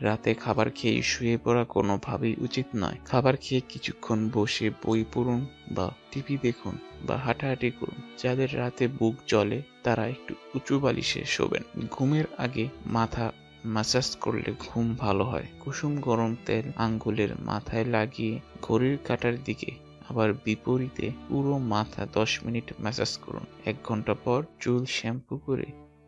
রাতে খাবার খেয়ে শুয়ে পড়া কোনোভাবেই উচিত নয়। খাবার খেয়ে কিছুক্ষণ বসে বই পড়ুন বা টিভি দেখুন বা হাঁটাহাঁটি করুন। যাদের রাতে বুক জ্বলে, তারা একটু উঁচু বালিশে শোবেন। ঘুমের আগে মাথা ম্যাসাজ করলে ঘুম ভালো হয়। কুসুম গরম তেল আঙ্গুলের মাথায় লাগিয়ে ঘড়ির কাটার দিকে আবার বিপরীতে পুরো মাথা দশ মিনিট ম্যাসাজ করুন। এক ঘণ্টা পর চুল শ্যাম্পু করে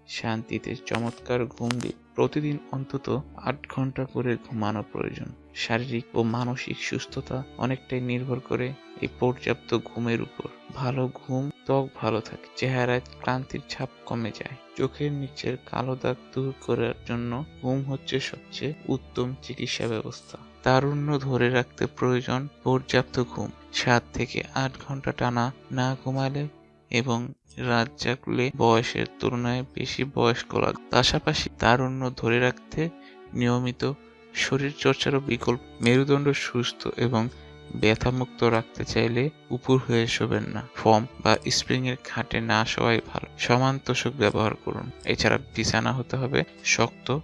শান্তিতে চমৎকার ঘুম দিন। প্রতিদিন অন্তত আট ঘণ্টা করে ঘুমানো প্রয়োজন। শারীরিক ও মানসিক সুস্থতা অনেকটাই নির্ভর করে এই পর্যাপ্ত ঘুমের উপর। ভালো ঘুম, ত্বক ভালো থাকে, চেহারায় ক্লান্তির ছাপ কমে যায়। চোখের নিচের কালো দাগ দূর করার জন্য ঘুম হচ্ছে সবচেয়ে উত্তম চিকিৎসা ব্যবস্থা। তারুণ্য ধরে রাখতে প্রয়োজন পর্যাপ্ত ঘুম। সাত থেকে আট ঘণ্টা টানা না ঘুমালে এবং রাত বয়সের তুলনায় বেশি বয়স্ক লাগে পাশাপাশি তারুণ্য ধরে রাখতে নিয়মিত শরীর চর্চারও বিকল্প মেরুদণ্ড সুস্থ এবং ব্যথামুক্ত রাখতে চাইলে উপর হয়ে শোবেন না। ফর্ম বা স্প্রিং এর খাটে না শোয়াই ভালো। সমান তোষক ব্যবহার করুন। এছাড়া বিছানা হতে হবে শক্ত,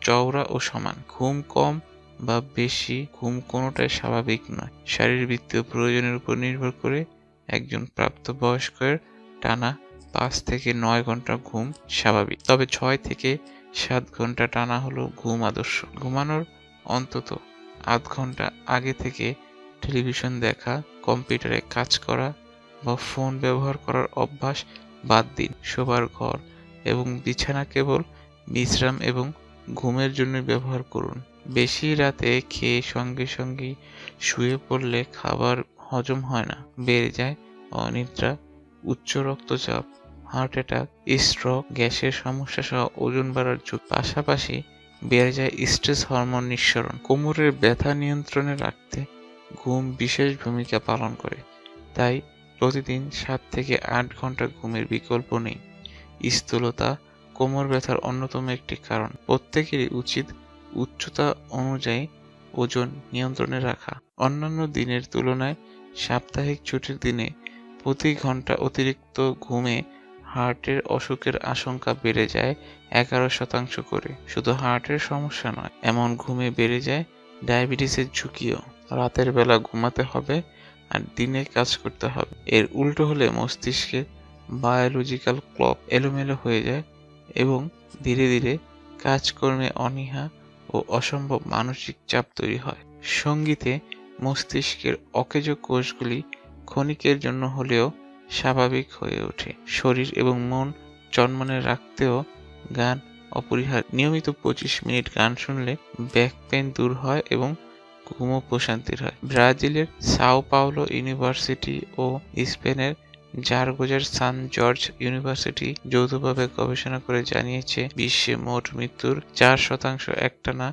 চওড়া ও সমান। ঘুম কম বা বেশি ঘুম কোনোটাই স্বাভাবিক নয়। শারীরবৃত্তীয় প্রয়োজনের উপর নির্ভর করে একজন প্রাপ্তবয়স্কের টানা পাঁচ থেকে নয় ঘণ্টা ঘুম স্বাভাবিক। তবে ছয় থেকে সাত ঘণ্টা টানা হলো ঘুম আদর্শ। ঘুমানোর অন্তত আধ ঘণ্টা আগে থেকে টেলিভিশন দেখা, কম্পিউটারে কাজ করা বা ফোন ব্যবহার করার অভ্যাস বাদ দিন। শোবার ঘর এবং বিছানা কেবল বিশ্রাম এবং ঘুমের জন্য ব্যবহার করুন। বেশি রাতে খেয়ে সঙ্গে সঙ্গে শুয়ে পড়লে খাবার হজম হয় না, বেড়ে যায় অনিদ্রা উচ্চ রক্তচাপ হার্ট অ্যাটাক স্ট্রোক গ্যাসের সমস্যা সহ ওজন বাড়ার ঝুঁকি। পাশাপাশি বেড়ে যায় স্ট্রেস হরমোন নিঃসরণ। কোমরের ব্যথা নিয়ন্ত্রণে রাখতে ঘুম বিশেষ ভূমিকা পালন করে। তাই প্রতিদিন সাত থেকে আট ঘণ্টা ঘুমের বিকল্প নেই। স্থূলতা কোমর ব্যথার অন্যতম একটি কারণ। প্রত্যেকেরই উচিত উচ্চতা অনুযায়ী ওজন নিয়ন্ত্রণে রাখা। অন্যান্য দিনের তুলনায় সাপ্তাহিক ছুটির দিনে প্রতি ঘণ্টা অতিরিক্ত ঘুমে হার্টের অসুখের আশঙ্কা বেড়ে যায় এগারো শতাংশ করে। শুধু হার্টের সমস্যা নয়, এমন ঘুমে বেড়ে যায় ডায়াবেটিসের ঝুঁকিও। রাতের বেলা ঘুমাতে হবে আর দিনে কাজ করতে হবে। এর উল্টো হলে মস্তিষ্কের বায়োলজিক্যাল ক্লক এলোমেলো হয়ে যায় এবং ধীরে ধীরে কাজকর্মে অনীহা ও অসম্ভব মানসিক চাপ তৈরি হয়। সঙ্গীতে মস্তিষ্কের অকেজ কোষগুলি ক্ষণিকের জন্য হলেও স্বাভাবিক হয়ে ওঠে। শরীর এবং মন চনমনে রাখতেও গান অপরিহার নিয়মিত পঁচিশ মিনিট গান শুনলে ব্যাক পেন দূর হয় এবং ঘুমও প্রশান্তির হয়। ব্রাজিলের সাও পাওলো ইউনিভার্সিটি ও স্পেনের জারগোজার সান জর্জ ইউনিভার্সিটি যৌথভাবে গবেষণা করে জানিয়েছে, বিশ্বে মোট মৃত্যুর চার শতাংশ একটানা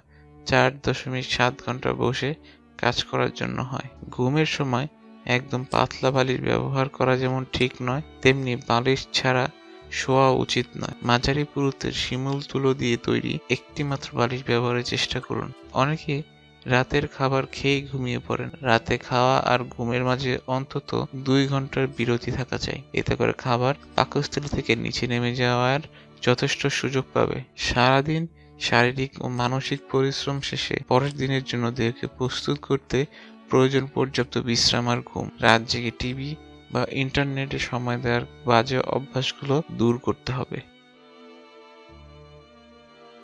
চার দশমিক সাত ঘণ্টা বসে কাজ করার জন্য হয়। ঘুমের সময় একদম পাতলা বালিশ ব্যবহার করা যেমন ঠিক নয়, তেমনি বালিশ ছাড়া শোয়া উচিত নয়। মাঝারি পুরুত্বের শিমুল তুলো দিয়ে তৈরি একটি মাত্র বালিশ ব্যবহারের চেষ্টা করুন। অনেকে রাতের খাবার খেয়েই ঘুমিয়ে পড়েন। রাতে খাওয়া আর ঘুমের মাঝে অন্তত দুই ঘণ্টার বিরতি থাকা চাই। এতে করে খাবার পাকস্থলী থেকে নিচে নেমে যাওয়ার যথেষ্ট সুযোগ পাবে। সারাদিন শারীরিক ও মানসিক পরিশ্রম শেষে পরের দিনের জন্য দেহকে প্রস্তুত করতে প্রয়োজন পর্যাপ্ত বিশ্রাম আর ঘুম। রাত জেগে টিভি বা ইন্টারনেটে সময় দেওয়ার বাজে অভ্যাসগুলো দূর করতে হবে।